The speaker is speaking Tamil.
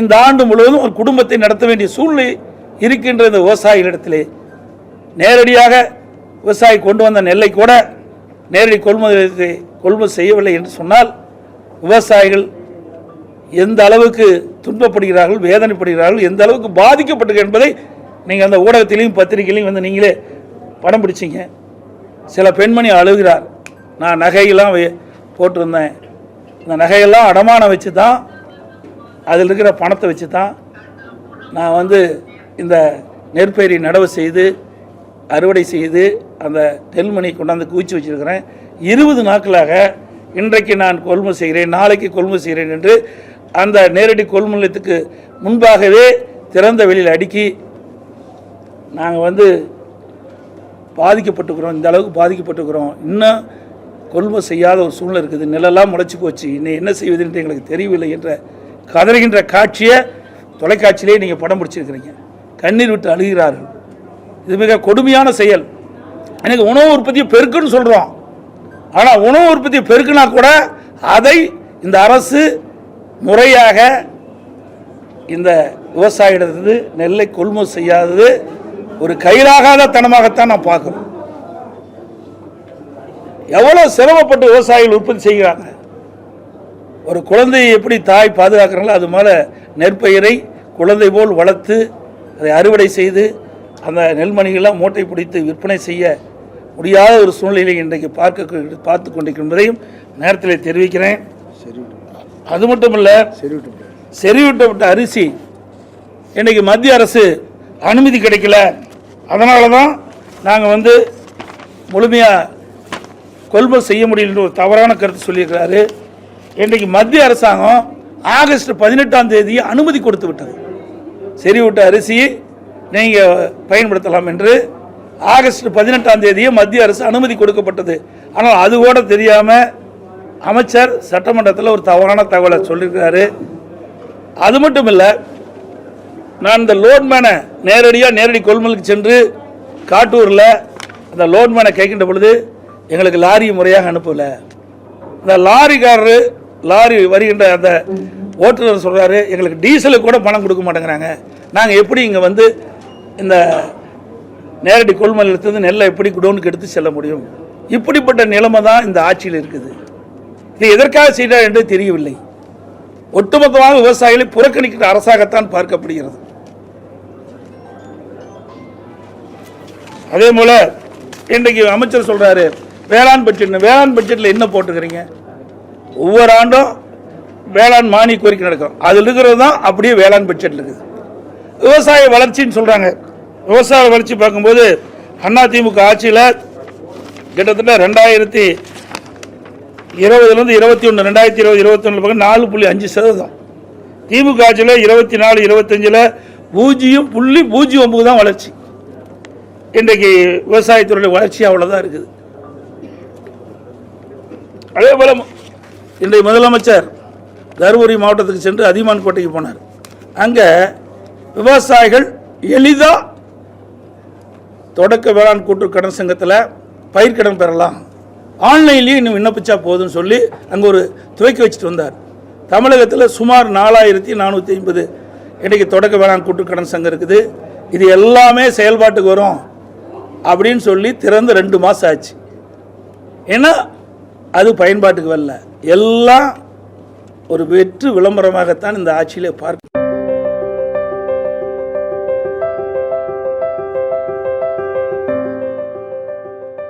இந்த ஆண்டு முழுவதும் ஒரு குடும்பத்தை நடத்த வேண்டிய சூழ்நிலை இருக்கின்ற இந்த விவசாயிகளிடத்திலே நேரடியாக விவசாயி கொண்டு வந்த நெல்லை கூட நேரடி கொள்முதல் கொள்முதல் செய்யவில்லை என்று சொன்னால் விவசாயிகள் எந்த அளவுக்கு துன்பப்படுகிறார்கள் வேதனைப்படுகிறார்கள் எந்த அளவுக்கு பாதிக்கப்பட்டிருக்கிறார்கள் என்பதை நீங்கள் அந்த ஊடகத்திலையும் பத்திரிகையிலையும் வந்து நீங்களே படம் பிடிச்சிங்க. சில பெண்மணி அழுகிறார். நான் நகையெல்லாம் போட்டிருந்தேன். இந்த நகையெல்லாம் அடமானம் வச்சு தான் அதில் இருக்கிற பணத்தை வச்சு தான் நான் வந்து இந்த நெற்பயிரை நடவு செய்து அறுவடை செய்து அந்த நெல்மணி கொண்டாந்து குவிச்சு வச்சிருக்கிறேன். இருபது நாட்களாக இன்றைக்கு நான் கொள்முதல் செய்கிறேன் நாளைக்கு கொள்முதல் செய்கிறேன் என்று அந்த நேரடி கொள்முதல் நிலையத்துக்கு முன்பாகவே திறந்த வெளியில் அடுக்கி நாங்கள் வந்து பாதிக்கப்பட்டுக்கிறோம் இந்த அளவுக்கு பாதிக்கப்பட்டுக்கிறோம். இன்னும் கொள்முதல் செய்யாத ஒரு சூழ்நிலை இருக்குது. நிலெல்லாம் முளைச்சி போச்சு. இன்னும் என்ன செய்வது என்று எங்களுக்கு தெரியவில்லை என்ற கதறுகின்ற காட்சியை தொலைக்காட்சியிலே நீங்கள் படம் பிடிச்சிருக்கிறீங்க. கண்ணீர் விட்டு அழுகிறார்கள். இது மிக கொடுமையான செயல். எனக்கு உணவு உற்பத்தியை பெருக்குன்னு சொல்கிறோம் ஆனால் உணவு உற்பத்தியை பெருக்குனா கூட அதை இந்த அரசு முறையாக இந்த விவசாயிடத்திலிருந்து நெல்லை கொள்முதல் செய்யாதது ஒரு கையிலாகாத தனமாகத்தான் நான் பார்க்குறோம். எவ்வளோ சிரமப்பட்டு விவசாயிகள் உற்பத்தி செய்கிறாங்க? ஒரு குழந்தையை எப்படி தாய் பாதுகாக்கிறாங்களோ அது மேலே நெற்பயிரை குழந்தை போல் வளர்த்து அதை அறுவடை செய்து அந்த நெல்மணிகள்லாம் மூட்டை பிடித்து விற்பனை செய்ய முடியாத ஒரு சூழ்நிலையை இன்றைக்கு பார்க்க பார்த்து கொண்டிருக்கின்றதையும் நேரத்தில் தெரிவிக்கிறேன். அது மட்டும் இல்லை செறிவிட்டப்பட்ட அரிசி இன்றைக்கி மத்திய அரசு அனுமதி கிடைக்கல. அதனால தான் நாங்கள் வந்து முழுமையாக கொள்முதல் செய்ய முடியலன்ற ஒரு தவறான கருத்து சொல்லியிருக்கிறாரு. இன்றைக்கு மத்திய அரசாங்கம் ஆகஸ்ட் பதினெட்டாம் தேதி அனுமதி கொடுத்து விட்டது. செறிவிட்ட அரிசி நீங்கள் பயன்படுத்தலாம் என்று ஆகஸ்ட் பதினெட்டாம் தேதியே மத்திய அரசு அனுமதி கொடுக்கப்பட்டது. ஆனால் அது கூட தெரியாமல் அமைச்சர் சட்டமன்றத்தில் ஒரு தவறான தகவலை சொல்லியிருக்கிறாரு அது மட்டும் இல்லை நான் இந்த லோட்மேனை நேரடியாக நேரடி கொள்முதலுக்கு சென்று காட்டூரில் அந்த லோட்மேனை கேட்கின்ற பொழுது எங்களுக்கு லாரி முறையாக அனுப்பலை. இந்த லாரிக்காரரு லாரி வருகின்ற அந்த ஓட்டுநர் சொல்கிறாரு எங்களுக்கு டீசலுக்கு கூட பணம் கொடுக்க மாட்டேங்கிறாங்க. நாங்கள் எப்படி இங்கே வந்து இந்த நேரடி கொள்முதல் நெல்லை எப்படி குடோனுக்கு எடுத்து செல்ல முடியும்? இப்படிப்பட்ட நிலைமை தான் இந்த ஆட்சியில் இருக்குது. இது எதற்காக செய்தார் என்று தெரியவில்லை. ஒட்டுமொத்தமாக விவசாயிகளை புறக்கணிக்கிற அரசாகத்தான் பார்க்கப்படுகிறது. அதே போல இன்றைக்கு அமைச்சர் சொல்றாரு வேளாண் பட்ஜெட் வேளாண் பட்ஜெட்டில் என்ன போட்டுக்கிறீங்க? ஒவ்வொரு ஆண்டும் வேளாண் மானிய கோரிக்கை நடக்கும். அதில் இருக்கிறது தான் அப்படியே வேளாண் பட்ஜெட்டில் இருக்குது. விவசாய வளர்ச்சின்னு சொல்கிறாங்க விவசாய வளர்ச்சி பார்க்கும்போது அதிமுக ஆட்சியில் கிட்டத்தட்ட ரெண்டாயிரத்தி இருபதுலேருந்து இருபத்தி ஒன்று ரெண்டாயிரத்தி இருபது இருபத்தி ஒன்று பக்கம் நாலு புள்ளி அஞ்சு சதவீதம். திமுக ஆட்சியில் இருபத்தி நாலு இருபத்தஞ்சில் பூஜ்ஜியம் புள்ளி பூஜ்ஜியம் ஒம்பது தான் வளர்ச்சி. இன்றைக்கு விவசாயத்துறையுடைய வளர்ச்சி அவ்வளோதான் இருக்குது. அதே போல் இன்றைய முதலமைச்சர் தருமபுரி மாவட்டத்துக்கு சென்று அதியமான் கோட்டைக்கு போனார். அங்கே விவசாயிகள் எளிதாக தொடக்க வேளாண் கூட்டு கடன் சங்கத்தில் பயிர்க்கடன் பெறலாம். ஆன்லைன்லேயே இன்னும் விண்ணப்பிச்சா போதும்னு சொல்லி அங்கே ஒரு துவக்கி வச்சுட்டு வந்தார். தமிழகத்தில் சுமார் நாலாயிரத்தி நானூற்றி ஐம்பது இன்றைக்கு தொடக்க வேளாண் கூட்டு கடன் சங்கம் இருக்குது. இது எல்லாமே செயல்பாட்டுக்கு வரும் அப்படின்னு சொல்லி திறந்து ரெண்டு மாதம் ஆச்சு. ஏன்னா அது பயன்பாட்டுக்கு வரல. எல்லாம் ஒரு வெற்று விளம்பரமாகத்தான் இந்த ஆட்சியிலே பார்க்க